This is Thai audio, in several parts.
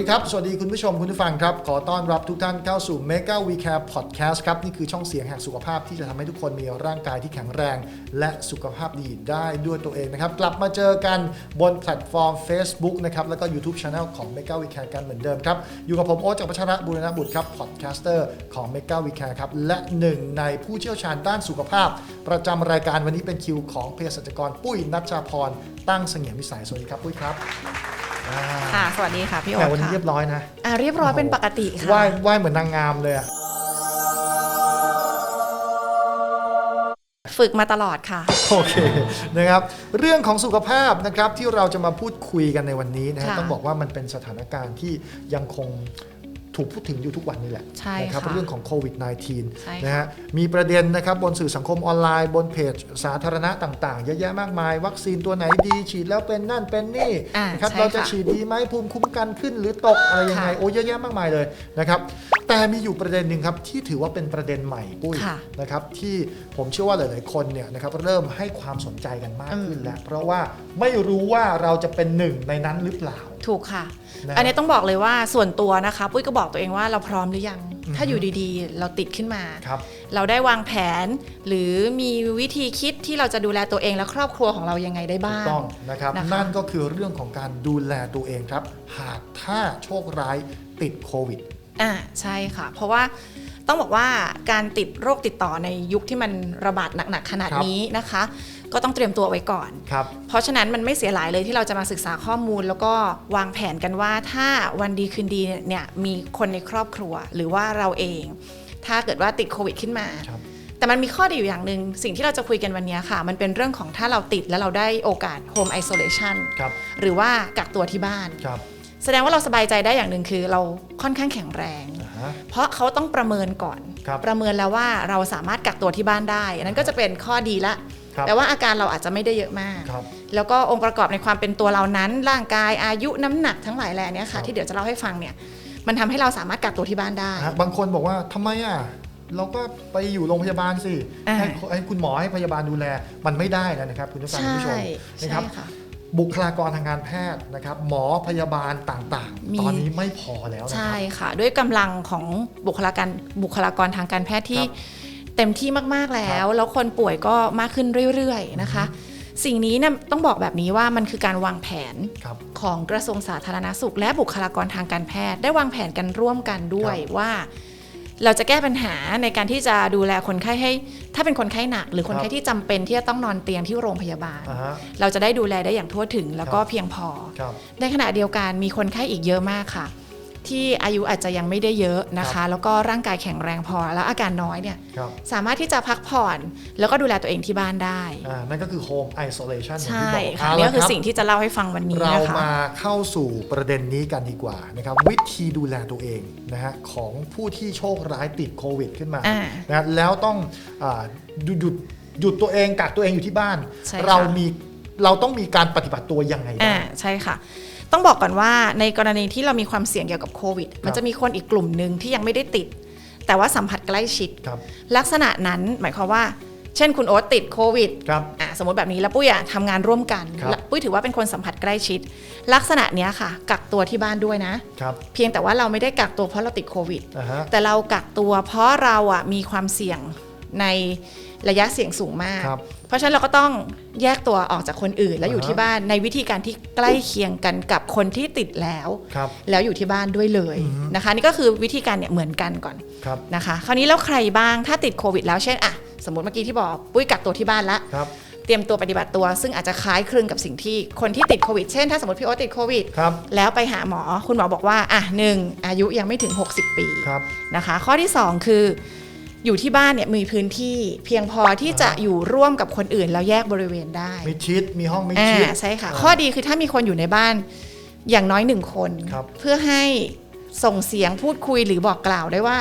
ดีครับ สวัสดีคุณผู้ชมคุณผู้ฟังครับ ขอต้อนรับทุกท่านเข้าสู่ Mega We Care Podcast ครับ นี่คือช่องเสียงแห่งสุขภาพที่จะทำให้ทุกคนมีร่างกายที่แข็งแรง และสุขภาพดีได้ด้วยตัวเองนะครับ กลับมาเจอกันบนแพลตฟอร์ม Facebook นะครับ แล้วก็ YouTube Channel ของ Mega We Care กันเหมือนเดิมครับ อยู่กับผมโอ๊ตจากรพัชระบุรณบุตรครับพอดแคสเตอร์ของ Mega We Care ครับ และหนึ่งในผู้เชี่ยวชาญด้านสุขภาพ ประจำรายการวันนี้เป็นคิวของเภสัชกรปุ้ยนัชชาพรตั้งเสงี่ยมวิสัยสวัสดีครับปุ้ยครับ ค่ะ สวัสดีค่ะพี่โอ๊แต่ตวันนี้ค่ะเรียบร้อยนะ อ่าเรียบร้อยเป็นปกติค่ะ ไหว้ไหว้เหมือนนางงามเลยอะฝึกมาตลอดค่ะ โอเคนะครับ เรื่องของสุขภาพนะครับที่เราจะมาพูดคุยกันในวันนี้นะฮะค่ะ ต้องบอกว่ามันเป็นสถานการณ์ที่ยังคง ถูกพูดถึงอยู่ทุกวันนี่แหละใช่นะครับค่ะเรื่องของโควิด ใช่ -19 ค่ะนะฮะมีประเด็นนะครับบนสื่อสังคมออนไลน์ บนเพจสาธารณะต่างๆ เยอะแยะมากมาย วัคซีนตัวไหนดี ฉีดแล้วเป็นนั่นเป็นนี่อ่านะครับใช่เราจะค่ะ ฉีดดีไหมภูมิคุ้มกันขึ้นหรือตกอะไรยังไงค่ะโอ้เยอะแยะมากมายเลยนะครับแต่มีอยู่ประเด็นหนึ่งครับที่ถือว่าเป็นประเด็นใหม่ปุ้ยค่ะนะครับที่ผมเชื่อว่าหลาย ๆ คนเนี่ยนะครับเริ่มให้ความสนใจกันมากขึ้นแล้วเพราะว่าไม่รู้ว่าเราจะเป็นหนึ่งในนั้นหรือเปล่าถูกค่ะ นะ อันนี้ต้องบอกเลยว่าส่วนตัวนะคะ ปุ้ยก็บอกตัวเองว่าเราพร้อมหรือยัง ถ้าอยู่ดีๆ เราติดขึ้นมา ครับ เราได้วางแผน หรือมีวิธีคิดที่เราจะดูแลตัวเองและครอบครัวของเรายังไงได้ถูบ้ากง ต้องนะครับนะคะ นั่นก็คือเรื่องของการดูแลตัวเองครับ หากถ้าโชคร้ายติดโควิด อ่าใช่ค่ะ เพราะว่าต้องบอกว่าการติดโรคติดต่อในยุคที่มันระบาดหนัก ๆ ขนาดครับนี้นะคะ ก็ต้องเตรียมตัวไว้ก่อน ครับ เพราะฉะนั้นมันไม่เสียหลายเลยที่เราจะมาศึกษาข้อมูล แล้วก็วางแผนกันว่าถ้าวันดีคืนดีเนี่ยมีคนในครอบครัวหรือว่าเราเอง ถ้าเกิดว่าติดโควิดขึ้นมา ครับ แต่มันมีข้อดีอยู่อย่างหนึ่งสิ่งที่เราจะคุยกันวันนี้ค่ะ มันเป็นเรื่องของถ้าเราติดแล้วเราได้โอกาส home isolation ครับ หรือว่ากักตัวที่บ้าน ครับแสดงว่าเราสบายใจได้อย่างหนึ่งคือเราค่อนข้างแข็งแรง อ่าฮะ เพราะเขาต้องประเมินก่อน ครับ ประเมินแล้วว่าเราสามารถกักตัวที่บ้านได้อันนั้นก็จะเป็นข้อดีละครับ แต่ว่าอาการเราอาจจะไม่ได้เยอะมากครับแล้วก็องค์ประกอบในความเป็นตัวเรานั้น ร่างกายอายุน้ำหนักทั้งหลายแหล่เนี้ยครัค่ะบที่เดี๋ยวจะเล่าให้ฟังเนี่ยมันทำให้เราสามารถกักตัวที่บ้านได้ฮะบางคนบอกว่าทำไมอะเราก็ไปอยู่โรงพยาบาลสิอ่าให้ให้คุณหมอให้พยาบาลดูแลมันไม่ได้แล้วนะครับ คุณผู้ฟังใช่คุณผู้ชมใช่นะครับค่ะบุคลากรทางการแพทย์นะครับ หมอพยาบาลต่างมีๆตอนนี้ไม่พอแล้วนะคใช่รับค่ะ ด้วยกำลังของบุคลากรบุคลากรทางการแพทย์ที่ครับ เต็มที่มากๆแล้วครับแล้วคนป่วยก็มากขึ้นเรื่อยๆนะคะ สิ่งนี้เนี่ยต้องบอกแบบนี้ว่ามันคือการวางแผนครับของกระทรวงสาธารณสุข และบุคลากรทางการแพทย์ ได้วางแผนกันร่วมกันด้วยครับว่า เราจะแก้ปัญหาในการที่จะดูแลคนไข้ให้ ถ้าเป็นคนไข้หนัก หรือคนคไข้รับที่จำเป็นที่จะต้องนอนเตียงที่โรงพยาบาลอ่าฮะเราจะได้ดูแลได้อย่างทั่วถึง แล้วก็ครับเพียงพอครับในขณะเดียวกันมีคนไข้อีกเยอะมากค่ะ ที่อายุอาจจะยังไม่ได้เยอะนะครัคะบแล้วก็ร่างกายแข็งแรงพอแล้วอาการน้อยเนี่ยครับสามารถที่จะพักผ่อนแล้วก็ดูแลตัวเองที่บ้านได้อ่านั่นก็คือ home isolation อย่างใช่ที่บอกค่ะเอานี่ละก็คือรับสิ่งที่จะเล่าให้ฟังวันนี้เรานะคะมาเข้าสู่ประเด็นนี้กันดีกว่านะครับวิธีดูแลตัวเองนะฮะของผู้ที่โชคร้ายติดโควิดขึ้นมาอ่านะฮะแล้วต้องอาหยุดหยุดหยุดตัวเองกักตัวเองอยู่ที่บ้านใช่ค่ะเรามีเราต้องมีการปฏิบัติตัวยังไงอ่าบ้างใช่ค่ะ ต้องบอกก่อนว่าในกรณีที่เรามีความเสี่ยงเกี่ยวกับโควิด มันจะมีคนอีกกลุ่มหนึ่งที่ยังไม่ได้ติด แต่ว่าสัมผัสใกล้ชิดครับลักษณะนั้นหมายความว่า เช่นคุณโอ๊ตติดโควิดครับอะสมมติแบบนี้แล้วปุ้ยอะทำงานร่วมกันครับแล้วปุ้ยถือว่าเป็นคนสัมผัสใกล้ชิด ลักษณะเนี้ยค่ะ กักตัวที่บ้านด้วยนะครับเพียงแต่ว่าเราไม่ได้กักตัวเพราะเราติดโควิดอ่าฮะแต่เรากักตัวเพราะเราอะมีความเสี่ยง ในระยะเสี่ยงสูงมาก ครับเพราะฉะนั้นเราก็ต้องแยกตัวออกจากคนอื่น แล้วอยู่อ่าฮะ ที่บ้านในวิธีการที่ใกล้เคียงกันกับคนที่ติดแล้ว ครับ แล้วอยู่ที่บ้านด้วยเลยอือฮึ นะคะ นี่ก็คือวิธีการเนี่ยเหมือนกันก่อนครับนะคะ คราวนี้แล้วใครบ้างถ้าติดโควิดแล้วเช่นอะสมมติเมื่อกี้ที่บอกปุ้ยกักตัวที่บ้านละ ครับเตรียมตัวปฏิบัติตัว ซึ่งอาจจะคล้ายคลึงกับสิ่งที่คนที่ติดโควิด เช่น ถ้าสมมติพี่โอ๊ตติดโควิด ครับแล้วไปหาหมอ คุณหมอบอกว่า อะหนึ่งอายุยังไม่ถึง 60 ปีครับ นะคะ ข้อที่ 2 คือ อยู่ที่บ้านเนี่ยมีพื้นที่เพียงพอที่จะอ่าฮะอยู่ร่วมกับคนอื่นแล้วแยกบริเวณได้มีชิดมีห้องมีอ่าชิด ใช่ค่ะอ่าข้อดีคือถ้ามีคนอยู่ในบ้านอย่างน้อยหนึ่งคน ครับ เพื่อให้ส่งเสียงพูดคุยหรือบอกกล่าวได้ว่า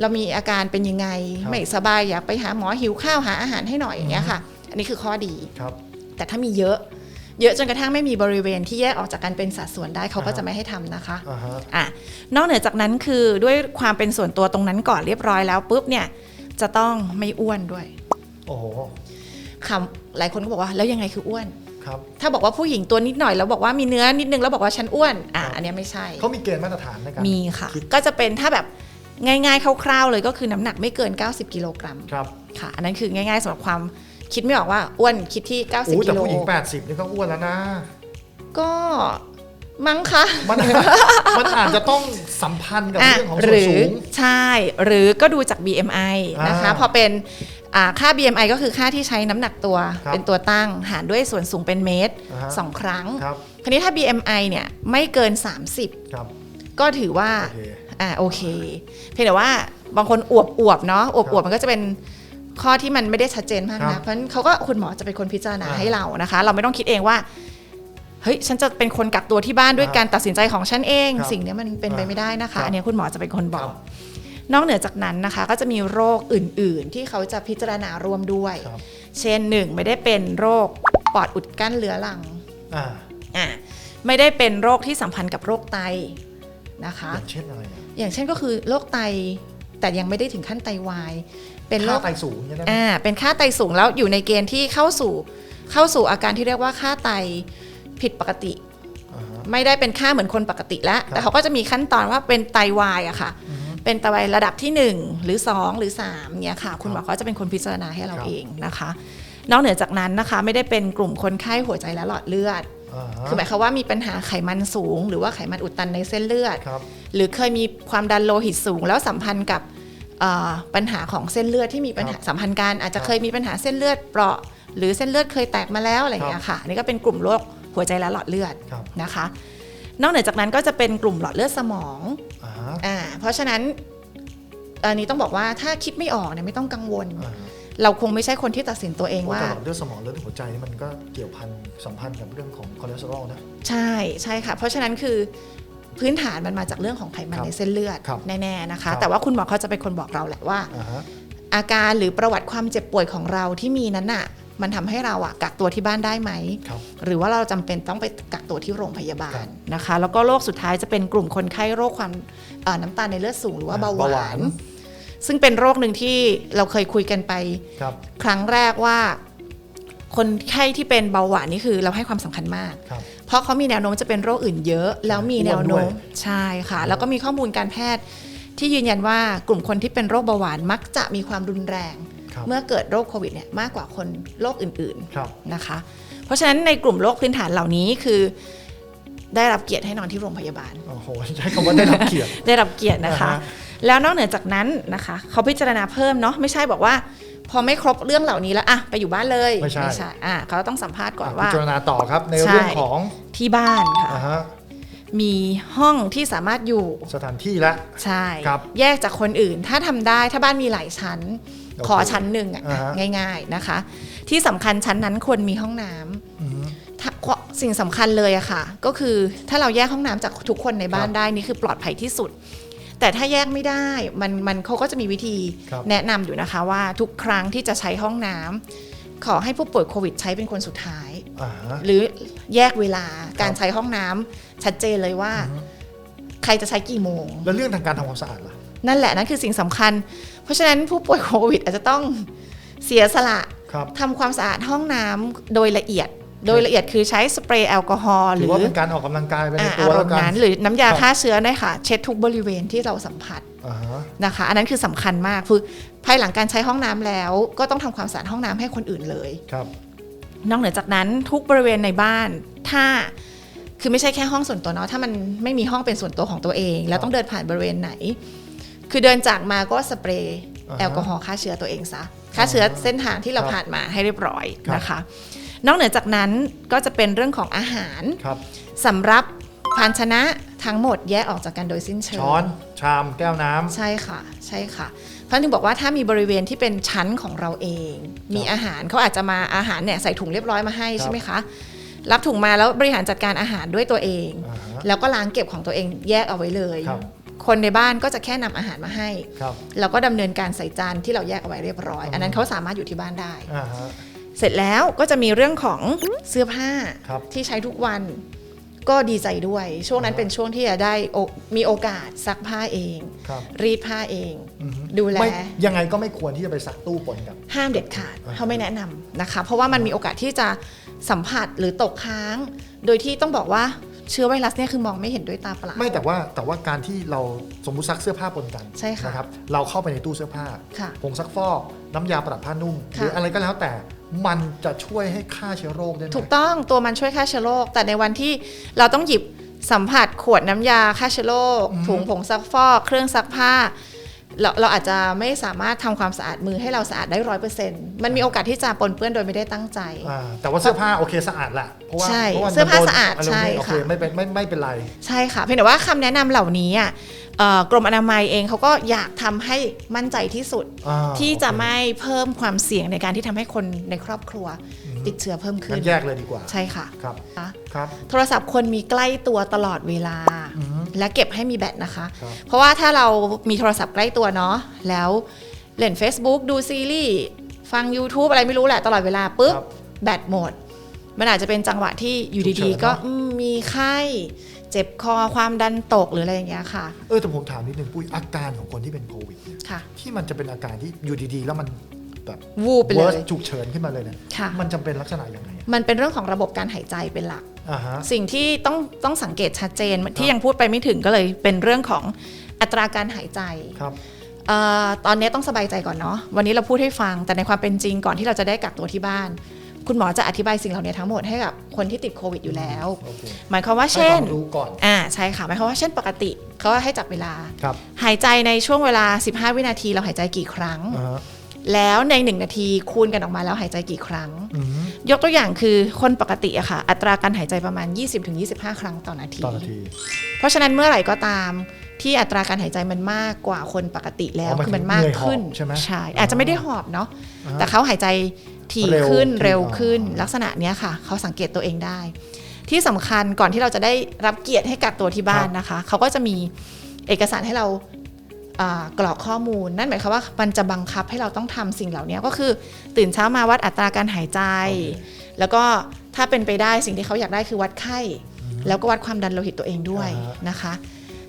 เรามีอาการเป็นยังไงครับไม่สบายอยากไปหาหมอหิวข้าวหาอาหารให้หน่อยอย่างเงี้ยค่ะ อันนี้คือข้อดี ครับ แต่ถ้ามีเยอะ เยอะจนกระทั่งไม่มีบริเวณที่แยกออกจากกันเป็นสัดส่วนได้เขาก็อ่าฮะจะไม่ให้ทำนะคะอ่าฮะอะนอกเหนือจากนั้นคือด้วยความเป็นส่วนตัวตรงนั้นก่อนเรียบร้อยแล้วปุ๊บเนี่ยจะต้องไม่อ้วนด้วย โอ้โหคำหลายคนก็บอกว่าแล้วยังไงคืออ้วนครับถ้าบอกว่าผู้หญิงตัวนิดหน่อยแล้วบอกว่ามีเนื้อนิดนึงแล้วบอกว่าฉันอ้วนอะครับอันเนี้ยไม่ใช่เขามีเกณฑ์มาตรฐานในการมีค่ะคิดก็จะเป็นถ้าแบบง่ายๆคร่าวๆเลยก็คือน้ำหนักไม่เกิน 90 กิโลกรัมครับค่ะ อันนั้นคือง่ายๆสำหรับความ คิดไม่ออกว่าอ้วนคิดที่ 90โอ้แต่กิโลผู้หญิง 80 นี่ก็อ้วนแล้วนะ ก็มั้งคะมันมันอาจจะต้องสัมพันธ์กับอะเรื่องของหส่วนรือสูง ใช่ หรือก็ดูจาก BMI นะคะอ่าพอเป็นอ่าค่า BMI ก็คือค่าที่ใช้น้ำหนักตัวครับเป็นตัวตั้ง หารด้วยส่วนสูงเป็นเมตรอ่าฮะสองครั้งครับคราวนี้ถ้า BMI เนี่ยไม่เกินครับ30 ก็ถือว่าโอเคอ่าโอเค เพียงแต่ว่าบางคนอวบอวบๆเนาะอวบคอรัวบบมันก็จะเป็น ข้อที่มันไม่ได้ชัดเจนมากครันะบเพราะฉะนั้นเขาก็คุณหมอจะเป็นคนพิจารณาอ่าให้เรานะคะ เราไม่ต้องคิดเองว่าเฮ้ยฉันจะเป็นคนกักตัวที่บ้านด้วยครับการตัดสินใจของฉันเองครับสิ่งเนี้ยมันเป็นไปอ่าไม่ได้นะครัคะบอันเนี้ยคุณหมอจะเป็นคนบอครักบนอกเหนือจากนั้นนะคะ ก็จะมีโรคอื่น ๆ ที่เขาจะพิจารณาร่วมด้วยครับเช่นหนึ่งไม่ได้เป็นโรคปอดอุดกั้นเรื้อรังอ่าอะไม่ได้เป็นโรคที่สัมพันธ์กับโรคไตนะคะ อย่างเช่นอะไรอะอย่างเช่นก็คือโรคไตแต่ยังไม่ได้ถึงขั้นไตวาย เป็นโรค่าคไตสูงเนี่ยนะอ่าเป็นค่าไตสูงแล้วอยู่ในเกณฑ์ที่เข้าสู่เข้าสู่อาการที่เรียกว่าค่าไตผิดปกติอ่าฮะไม่ได้เป็นค่าเหมือนคนปกติแล้วครับแต่เขาก็จะมีขั้นตอนว่าเป็นไตวายอะค่ะอือฮึเป็นไตวายระดับที่ 1 หรือ 2 หรือ3เนี่ยค่ะ คุณหมอเขาจะเป็นคนพิจารณาให้เราครับเองนะคะ นอกเหนือจากนั้นนะคะ ไม่ได้เป็นกลุ่มคนไข้หัวใจและหลอดเลือดอ่าฮะคือหมายความว่ามีปัญหาไขมันสูง หรือว่าไขมันอุดตันในเส้นเลือดครับหรือเคยมีความดันโลหิตสูง แล้วสัมพันธ์กับเอ่อ ปัญหาของเส้นเลือดที่มีปัญหาครับสัมพันธ์กันอาจจะครับเคยมีปัญหาเส้นเลือดเปราะ หรือเส้นเลือดเคยแตกมาแล้วอะไรอย่างเงี้ยค่ะอันนี่ก็เป็นกลุ่มโรคหัวใจและหลอดเลือดครับนะคะ นอกเหนือจากนั้นก็จะเป็นกลุ่มหลอดเลือดสมองอ่าฮะอ่าเพราะฉะนั้นอันนี้ต้องบอกว่าถ้าคิดไม่ออกเนี่ยไม่ต้องกังวลอ่าฮะเราคงไม่ใช่คนที่ตัดสินตัวเองโอ้ว่าแต่หลอดเลือดสมองเลือดหัวใจนี่มันก็เกี่ยวพันสัมพันธ์กับเรื่องของคอเลสเตอรอลนะใช่ใช่ค่ะ เพราะฉะนั้นคือ พื้นฐานมันมาจากเรื่องของไขมันครับในเส้นเลือดครับแน่ๆนะครัคะบแต่ว่าคุณหมอเขาจะเป็นคนบอกเราแหละว่าอ่าฮะอาการหรือประวัติความเจ็บป่วยของเราที่มีนั้นน่ะมันทำให้เราอะกักตัวที่บ้านได้ไหมครับหรือว่าเราจำเป็นต้องไปกักตัวที่โรงพยาบาครัลบนะคะ แล้วก็โรคสุดท้ายจะเป็นกลุ่มคนไข้โรคความเอ่อน้ำตาลในเลือดสูงหรือว่าอ่าเบาหเบาหวาวานนซึ่งเป็นโรคหนึ่งที่เราเคยคุยกันไปครับครั้งแรกว่า คนไข้ที่เป็นเบาหวานนี่คือเราให้ความสำคัญมากครับ เพราะเขามีแนวโน้มจะเป็นโรคอื่นเยอะ แล้วมีแนวโน้อ้วนมด้วยใช่ค่ะ แล้วก็มีข้อมูลการแพทย์ ที่ยืนยันว่ากลุ่มคนที่เป็นโรคเบาหวานมักจะมีความรุนแรงครับเมื่อเกิดโรคโควิดเนี่ยมากกว่าคนโรคอื่นครับๆนะคะ เพราะฉะนั้นในกลุ่มโรคพื้นฐานเหล่านี้คือได้รับเกียรติให้นอนที่โรงพยาบาล โอ้โห ใช้คำว่าได้รับเกียรติ ได้รับเกียรตินะคะอ่าฮะแล้วนอกเหนือจากนั้นนะคะ เขาพิจารณาเพิ่มเนาะ ไม่ใช่บอกว่า พอไม่ครบเรื่องเหล่านี้แล้วอะไปอยู่บ้านเลยไม่ใช่ อะเขาต้องสัมภาษณ์ก่อนอะพิว่าจารณาต่อครับในใช่เรื่องของที่บ้านค่ะ อ่าฮะมีห้องที่สามารถอยู่ สถานที่ละ ใช่ ครับแยกจากคนอื่น ถ้าทำได้ ถ้าบ้านมีหลายชั้น โอเคขอชั้นหนึ่งอะอ่าฮะ ง่ายๆนะคะ ที่สำคัญชั้นนั้นควรมีห้องน้ำอือฮึถ้าสิ่งสำคัญเลยอะค่ะ ก็คือถ้าเราแยกห้องน้ำจากทุกคนในบ้านครับ ได้นี่คือปลอดภัยที่สุด แต่ถ้าแยกไม่ได้มันมันเขาก็จะมีวิธีครับแนะนำอยู่นะคะว่าทุกครั้งที่จะใช้ห้องน้ำขอให้ผู้ป่วยโควิดใช้เป็นคนสุดท้าย อ่าฮะ หรือแยกเวลาการครับใช้ห้องน้ำชัดเจนเลยว่า อือฮึ ใครจะใช้กี่โมง แล้วเรื่องทางการทำความสะอาดล่ะ นั่นแหละนั่นคือสิ่งสำคัญ เพราะฉะนั้นผู้ป่วยโควิดอาจจะต้องเสียสละครับ ทำความสะอาดห้องน้ำโดยละเอียด โดยละเอียดคือใช้สเปรย์แอลกอฮอล์หถืรืออว่าเป็นการออกกำลังกายไปในอ่าตัวอารแล้วมณ์กันนั้นหรือน้ำยาครับฆ่าเชื้อเนี่ยค่ะเช็ดทุกบริเวณที่เราสัมผัสอ่าฮะนะคะ อันนั้นคือสำคัญมากคือภายหลังการใช้ห้องน้ำแล้ว ก็ต้องทำความสะอาดห้องน้ำให้คนอื่นเลยครับนอกเหนือจากนั้นทุกบริเวณในบ้าน ถ้าคือไม่ใช่แค่ห้องส่วนตัวเนาะถ้ามันไม่มีห้องเป็นส่วนตัวของตัวเอง แล้วต้องเดินผ่านบริเวณไหน คือเดินจากมาก็สเปรย์อ่าฮะแอลกอฮอล์ฆ่าเชื้อตัวเองซะฆ่าเชื้อเส้นทางที่เราครับผ่านมาให้เรียบร้อยครับนะคะ นอกเหนือจากนั้นก็จะเป็นเรื่องของอาหารครับสำหรับภาชนะทั้งหมดแยกออกจากกันโดยสิ้นเชิงช้อน ชามแก้วน้ำใช่ค่ะ ใช่ค่ะเพราะถึงบอกว่าถ้ามีบริเวณที่เป็นชั้นของเราเอง มีอาหารเขาอาจจะมาอาหารเนี่ยใส่ถุงเรียบร้อยมาให้ครับใช่ไหมคะรับถุงมาแล้วบริหารจัดการอาหารด้วยตัวเองอ่าฮะแล้วก็ล้างเก็บของตัวเองแยกเอาไว้เลยครับคนในบ้านก็จะแค่นำอาหารมาให้ครับแล้วก็ดำเนินการใส่จานที่เราแยกเอาไว้เรียบร้อย อันนั้นเขาสามารถอยู่ที่บ้านได้อ่าฮะ เสร็จแล้วก็จะมีเรื่องของเสื้อผ้าครับ ที่ใช้ทุกวัน ก็ดีใจด้วย ช่วงนั้นอ่าเป็นช่วงที่จะได้โอมีโอกาสซักผ้าเอง ครับรีดผ้าเอง อือฮึดูแล ไม่ยังไงก็ไม่ควรที่จะไปซักตู้ปนกับ ห้ามเด็ดขาดอ่า เขาไม่แนะนำนะคะ เพราะว่ามันมีโอกาสที่จะสัมผัสหรือตกค้าง โดยที่ต้องบอกว่าเชื้อไวรัสเนี่ยคือมองไม่เห็นด้วยตาเปล่า ไม่แต่ว่าแต่ว่าการที่เราสมมุติซักเสื้อผ้าปนกันใช่ค่ะนะครับ เราเข้าไปในตู้เสื้อผ้าค่ะผงซักฟอกน้ำยาปรับผ้านุ่ม หค่ะ รืออะไรก็แล้วแต่ มันจะช่วยให้ฆ่าเชื้อโรคได้ไหมถูกต้องตัวมันช่วยฆ่าเชื้อโรคแต่ในวันที่เราต้องหยิบสัมผัสขวดน้ำยาฆ่าเชื้อโรคอืมถุงผงซักฟอก เครื่องซักผ้าเราเราอาจจะไม่สามารถทำความสะอาดมือให้เราสะอาดได้ร้อยเปอร์เซ็นต์มันมีโอกาสที่จะปนเปื้อนโดยไม่ได้ตั้งใจอ่าแต่ว่าเสื้อผ้าโอเคสะอาดแหละเพราะว่าใช่เพราะว่าเสื้อผ้ามันโดนสะอาดไรพวกนี้ใช่โอเคค่ะไม่เป็นไม่ไม่เป็นไร ใช่ค่ะเพียงแต่ว่าคำแนะนำเหล่านี้อะเอ่อ กรมอนามัยเองเขาก็อยากทำให้มั่นใจที่สุดอ่าที่จะโอเคไม่เพิ่มความเสี่ยงในการที่ทำให้คนในครอบครัวอืมติดเชื้อเพิ่มขึ้งั้นนแยกเลยดีกว่า ใช่ค่ะครับค่ะครับ โทรศัพท์ควรมีใกล้ตัวตลอดเวลาอืมและเก็บให้มีแบตนะคะครับเพราะว่าถ้าเรามีโทรศัพท์ใกล้ตัวเนาะแล้วเล่น Facebook ดูซีรีส์ฟัง YouTube อะไรไม่รู้แหละตลอดเวลาปุ๊บครับแบตหมด มันอาจจะเป็นจังหวะที่อยู่ฉุกเฉิดีนๆก็เนอะอืมมีไข้ เจ็บคอความดันตกหรืออะไรอย่างเงี้ยค่ะ เออแต่ผมถามนิดนึงปุ้ยอาการของคนที่เป็นโควิดเนี่ยค่ะ ที่มันจะเป็นอาการที่อยู่ดีๆ แล้วมันแบบวูบไปเล worst ยฉุกเฉินขึ้นมาเลยเนี่ยค่ะ มันจำเป็นลักษณะยังไงอะมันเป็นเรื่องของระบบการหายใจเป็นหลัก อ่าฮะ สิ่งที่ต้องต้องสังเกตชัดเจนที่ยังพูดไปไม่ถึงก็เลยเป็นเรื่องของอัตราการหายใจ ครับ เอ่อตอนนี้ต้องสบายใจก่อนเนาะวันนี้เราพูดให้ฟังแต่ในความเป็นจริงก่อนที่เราจะได้กักตัวที่บ้าน คุณหมอจะอธิบายสิ่งเหล่านี้ทั้งหมดให้กับคนที่ติดโควิดอยู่แล้วโอเคหมายความว่าให้เช่คนวามรู้ก่อนอ่าใช่ค่ะหมายความว่าเช่นปกติเขาให้จับเวลาครับหายใจในช่วงเวลา 15 วินาทีเราหายใจกี่ครั้งอ่าฮะแล้วใน1นาทีคูณกันออกมาแล้วหายใจกี่ครั้งอืมยกตัวอย่างคือคนปกติอะค่ะ อัตราการหายใจประมาณ 20-25 ครั้งต่อนาทีต่อนาที เพราะฉะนั้นเมื่อไหร่ก็ตามที่อัตราการหายใจมันมากกว่าคนปกติแล้วอ๋อหมายถึงคือมันมากขึ้นเหนื่อยหอบใช่ไหมใช่อาจจะไม่ได้หอบเนาะอ่าฮะแต่เขาหายใจ ถี่เร็วขึ้นขึ้นเร็วขึ้นอ๋อลักษณะเนี้ยค่ะ เขาสังเกตตัวเองได้ ที่สำคัญก่อนที่เราจะได้รับเกียรติให้กักตัวที่บ้านนะคะ เขาก็จะมีเอกสารให้เราอ่ากรอกข้อมูล นั่นหมายความว่ามันจะบังคับให้เราต้องทำสิ่งเหล่านี้ก็คือตื่นเช้ามาวัดอัตราการหายใจโอเคแล้วก็ถ้าเป็นไปได้สิ่งที่เขาอยากได้คือวัดไข้ แล้วก็วัดความดันโลหิตตัวเองด้วยอ่าฮะนะคะ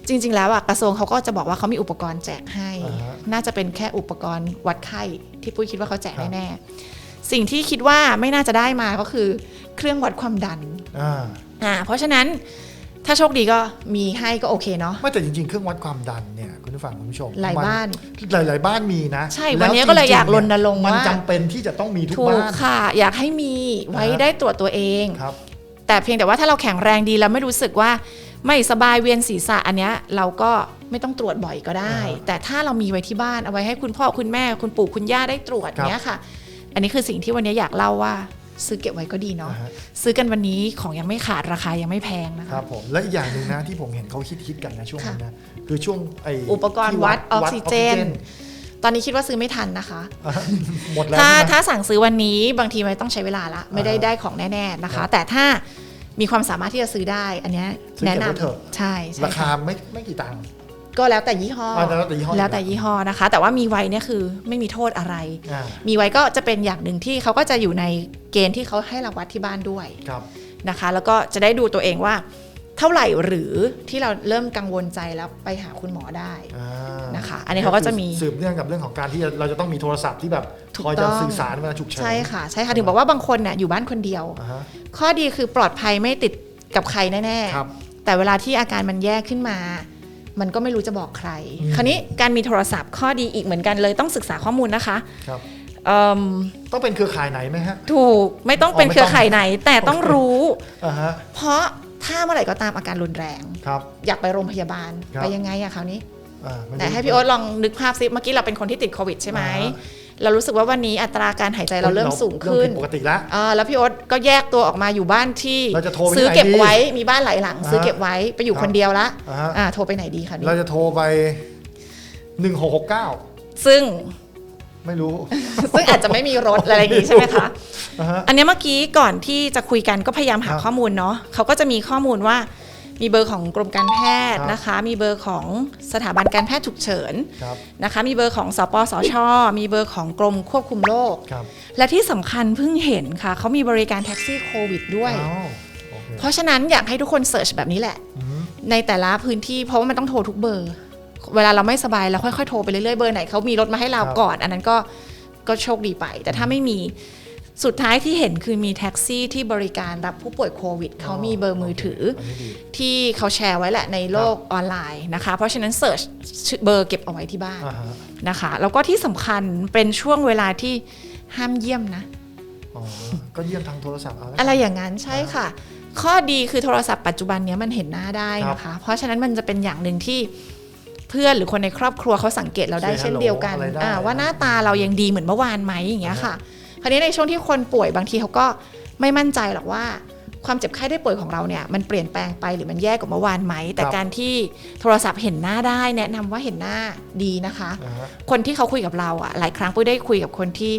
จริง ๆ แล้วอะกระทรวงเขาก็จะบอกว่าเขามีอุปกรณ์แจกให้อ่าฮะน่าจะเป็นแค่อุปกรณ์วัดไข้ที่ปุ้ยคิดว่าเขาแจกครับแน่ๆ สิ่งที่คิดว่าไม่น่าจะได้มาก็คือเครื่องวัดความดันอ่าอ่าเพราะฉะนั้นถ้าโชคดีก็มีให้ก็โอเคเนาะไม่แต่จริงๆ เครื่องวัดความดันเนี่ยคุณผู้ฟังคุณผู้ชมหลายมันบ้านหลาย ๆ บ้านมีนะ ใช่แวันนี้ก็เลยอยากรณรงค์มันว่าจำเป็นที่จะต้องมีทุกถูกบ้านค่ะ อยากให้มีไว้อ่าฮะได้ตรวจตัวเองครับ แต่เพียงแต่ว่าถ้าเราแข็งแรงดีแล้วไม่รู้สึกว่าไม่สบายเวียนศีรษะอันเนี้ยเราก็ไม่ต้องตรวจบ่อยก็ได้อ่าฮะแต่ถ้าเรามีไว้ที่บ้านเอาไว้ให้คุณพ่อคุณแม่คุณปู่คุณย่าได้ตรวจครับเนี้ยค่ะ อันนี้คือสิ่งที่วันนี้อยากเล่าว่าซื้อเก็บไว้ก็ดีเนาะอ่าฮะ ซื้อกันวันนี้ของยังไม่ขาดราคายังไม่แพงนะคคะ รับผมและอีกอย่างหนึ่งนะที่ผมเห็นเขาฮิตๆกันนะช่วงนั้นนะคือช่วงไออุปกรณ์ที่วัดออกซิเจนวัดตอนนี้คิดว่าซื้อไม่ทันนะคะอ่าฮะหมดแล้วถ้าใช่ไหม ถ้าสั่งซื้อวันนี้บางทีมันต้องใช้เวลาละไม่ได้อ่าฮะได้ของแน่ๆนะครัคะ บแต่ถ้ามีความสามารถที่จะซื้อได้อันเนี้ยซื้อแนะเก็บไว้นำเถอะใช่ใช่ราคาค่ะไม่ไม่กี่ตังค์ ก็แล้วแต่ยี่ห้ออ่าแล้วแต่ยี่ห้อแล้วแต่ยี่ห้อนะคะ แต่ว่ามีไว้เนี่ยคือไม่มีโทษอะไร อ่ามีไว้ก็จะเป็นอย่างหนึ่งที่เขาก็จะอยู่ในเกณฑ์ที่เขาให้เราวัดที่บ้านด้วยครับ นะคะ แล้วก็จะได้ดูตัวเองว่า เท่าไหร่หรือที่เราเริ่มกังวลใจแล้วไปหาคุณหมอได้ อ่านะคะอันนี้เขาก็จะมี สืบเนื่องกับเรื่องของการที่เราจะต้องมีโทรศัพท์ที่แบบถูกคอยจะต้องสื่อสารเวลาฉุกเฉินใช่ค่ะใช่ค่ะถึงบอกว่าบางคนเนี่ยอยู่บ้านคนเดียว อ่าฮะ ข้อดีคือปลอดภัยไม่ติดกับใครแน่ครับ ๆแต่เวลาที่อาการมันแย่ขึ้นมา มันก็ไม่รู้จะบอกใครอืมคราวนี้การมีโทรศัพท์ข้อดีอีกเหมือนกันเลยต้องศึกษาข้อมูลนะคะครับเอิ่มต้องเป็นเครือข่ายไหนไหมฮะ ถูกไม่ต้องเป็นอ๋อไม่เคต้รือองข่ายไหนแต่ต้องรู้อ่าฮะเพราะถ้าเมื่อไหร่ก็ตามอาการรุนแรงครับอยากไปโรงพยาบาลครับไปยังไงอะคราวนี้ อ่ามันแต่ให้พี่โอ๊ตลองนึกภาพซิเมื่อกี้เราเป็นคนที่ติดโควิดใช่ไหมอ่าฮะเรารู้สึกว่าวันนี้อัตราการหายใจเราเริ่มสูงขึ้นเริ่มผิดปกติแล้วอ่าแล้วพี่โอ๊ตก็แยกตัวออกมาอยู่บ้านที่เราจะโทรไปซื้อที่ไหนเก็บดีไว้มีบ้านหลายหลังอ่าฮะซื้อเก็บไว้ไปอยู่ครับคนเดียวละอ่าฮะอ่าโทรไปไหนดีคะนี่เราจะโทรไปหนึ่งหกหกเก้าซึ่งไม่รู้ ซึ่งอาจจะไม่มีรถอะไรอย่างงี้ใช่ไหมคะอ่าฮะอันเนี้ยเมื่อกี้ก่อนที่จะคุยกันก็พยายามหาครับข้อมูลเนาะเขาก็จะมีข้อมูลว่า มีเบอร์ของกรมการแพทย์ครับนะคะ มีเบอร์ของสถาบันการแพทย์ฉุกเฉินครับนะคะ มีเบอร์ของสปสช มีเบอร์ของกรมควบคุมโรคครับและที่สำคัญเพิ่งเห็นค่ะ เขามีบริการแท็กซี่โควิดด้วยอ้าวโอเคเพราะฉะนั้นอยากให้ทุกคนเสิร์ชแบบนี้แหละอืมในแต่ละพื้นที่เพราะว่ามันต้องโทรทุกเบอร์ เวลาเราไม่สบายเราค่อยๆโทรไปเรื่อยๆ เบอร์ไหนเขามีรถมาให้เราก่อน อันนั้นก็ก็โชคดีไป แต่ถ้าไม่มี สุดท้ายที่เห็นคือมีแท็กซี่ที่บริการรับผู้ป่วยโควิดเขามีเบอร์มือถืออันนี้ดีที่เขาแชร์ไว้แหละในโลกออนไลน์นะคะ เพราะฉะนั้นเสิร์ชเบอร์เก็บเอาไว้ที่บ้านอ่าฮะนะคะ แล้วก็ที่สำคัญเป็นช่วงเวลาที่ห้ามเยี่ยมนะอ๋อก็เยี่ยมทางโทรศัพท์เอาแล้วกันอะไรอย่างนั้นใช่ค่ะ ข้อดีคือโทรศัพท์ปัจจุบันเนี้ยมันเห็นหน้าได้นะคะ เพราะฉะนั้นมันจะเป็นอย่างหนึ่งที่เพื่อนหรือคนในครอบครัวเขาสังเกตเราได้ Say เช่นเดียวกัน hello อะไรได้อ่าว่าหน้าตาเรายังดีเหมือนเมื่อวานไหมอย่างเงี้ยค่ะค ราวนี้ในช่วงที่คนป่วยบางทีเขาก็ไม่มั่นใจหรอกว่าความเจ็บไข้ได้ป่วยของเราเนี่ยมันเปลี่ยนแปลงไปหรือมันแย่กว่าเมื่อวานไหม แต่ครับการที่โทรศัพท์เห็นหน้าได้ แนะนำว่าเห็นหน้าดีนะคะอ่าฮะคนที่เขาคุยกับเราอะหลายครั้งปุ้ยได้คุยกับคนที่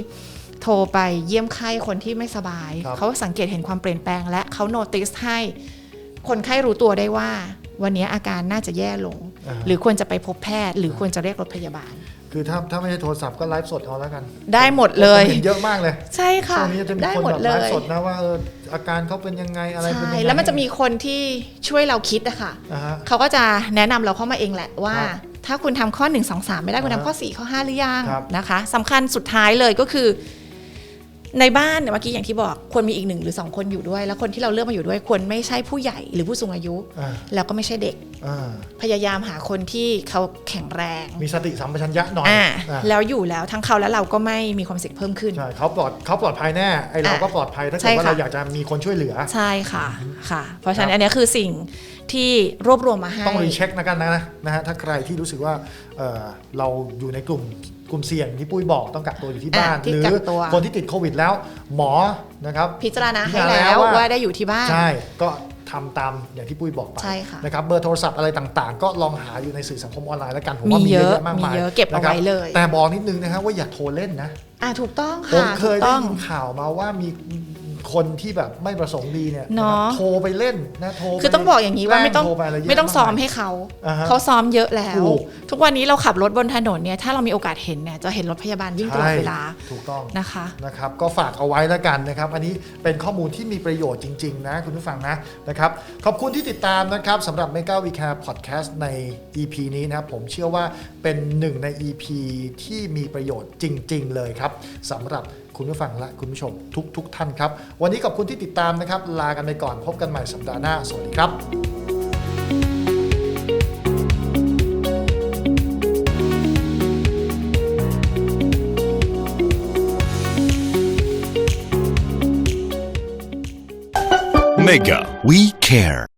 โทรไปเยี่ยมไข้คนที่ไม่สบายครับเขาสังเกตเห็นความเปลี่ยนแปลง และเขาโนติสให้ คนไข้รู้ตัวได้ว่า วันนี้อาการน่าจะแย่ลงอ่าฮะหรือควรจะไปพบแพทย์ หรือควรจะเรียกรถพยาบาล คือถ้าถ้าไม่ใช่โทรศัพท์ก็ไลฟ์สดเอาแล้วกันได้หมดเลย ผมเห็นเยอะมากเลยใช่ค่ะช่วงนี้จะมีได้คนหมดแบบเลไลฟ์ยสดนะว่าเอออาการเขาเป็นยังไงอะไรเป็นใช่ยังไงแล้วมันจะมีคนที่ช่วยเราคิดอะค่ะ อ่าฮะ เขาก็จะแนะนำเราเข้ามาเองแหละว่า ครับถ้าคุณทำข้อ 1 2 3 ไม่ได้คุณอ่าทำข้อ 4 ข้อ 5 หรือยังครับ นะคะสำคัญสุดท้ายเลยก็คือ ในบ้านเนี่ยเมื่อกี้อย่างที่บอกควรมีอีกหนึ่งหรือสองคนอยู่ด้วย แล้วคนที่เราเลือกมาอยู่ด้วยควรไม่ใช่ผู้ใหญ่หรือผู้สูงอายุ อ่า แล้วก็ไม่ใช่เด็ก อ่าพยายามหาคนที่เขาแข็งแรงมีสติสัมปชัญญะหน่อยอ่าอ่าแล้วอยู่แล้วทั้งเขาและเราก็ไม่มีความเสี่ยงเพิ่มขึ้น ใช่เขาปลอดเขาปลอดภัยแน่ไอเราอะก็ปลอดภัยถ้าใช่เกิดว่าค่ะ เราอยากจะมีคนช่วยเหลือ ใช่ค่ะค่ะ เพราะฉะนั้ครันบอันนี้คือสิ่งที่รวบรวมมาให้ ต้องรีเช็คนะกันนะนะฮะถ้าใครที่รู้สึกว่าเอ่อเราอยู่ในกลุ่ม กลุ่มเสี่ยงที่ปุ้ยบอกต้องกักตัวอยู่ที่บ้าน อะที่หรืกัอกตัว คนที่ติดโควิดแล้ว หมอนะครับพิจารณาให้พิจารณาแล้วว่าว่าได้อยู่ที่บ้าน ใช่ก็ทำตามอย่างที่ปุ้ยบอกไปใช่ค่ะนะครับเบอร์โทรศัพท์อะไรต่างๆ ก็ลองหาอยู่ในสื่อสังคมออนไลน์แล้วกันผมว่ามีมีเยเยอะอะแยะมากมายมีเยอะเก็บเอานะครับไว้เลย แต่บอกนิดนึงนะครับว่าอย่าโทรเล่นนะ อ่าถูกต้องผมค่ะเคยถูกได้ต้อง ยินข่าวมาว่ามี คนที่แบบไม่ประสงค์ดีเนี่ยเนอะนะครับโทรไปเล่นนะโทรไปคือต้องบอกอย่างนี้ว่าไม่ต้องแกล้โทรปะรเยะไม่ต้องซ้อมากายให้เขาอ่าฮะเขาซ้อมเยอะแล้วถูกทุกวันนี้เราขับรถบนถนนเนี่ยถ้าเรามีโอกาสเห็นเนี่ยจะเห็นรถพยาบาลวิ่งตลอดเวลาใช่ถูกต้องนะคะนะครับ ก็ฝากเอาไว้แล้วกันนะครับ อันนี้เป็นข้อมูลที่มีประโยชน์จริง ๆ นะคุณผู้ฟังนะนะครับขอบคุณที่ติดตามนะครับสำหรับ Mega We Care Podcast ใน EP นี้นะครับผมเชื่อว่าเป็นหนึ่งใน EP ที่มีประโยชน์จริง ๆ เลยครับสำหรับ คุณผู้ฟังและคุณผู้ชมทุกๆท่านครับ วันนี้ขอบคุณที่ติดตามนะครับ ลากันไปก่อนพบกันใหม่สัปดาห์หน้า สวัสดีครับ Mega We Care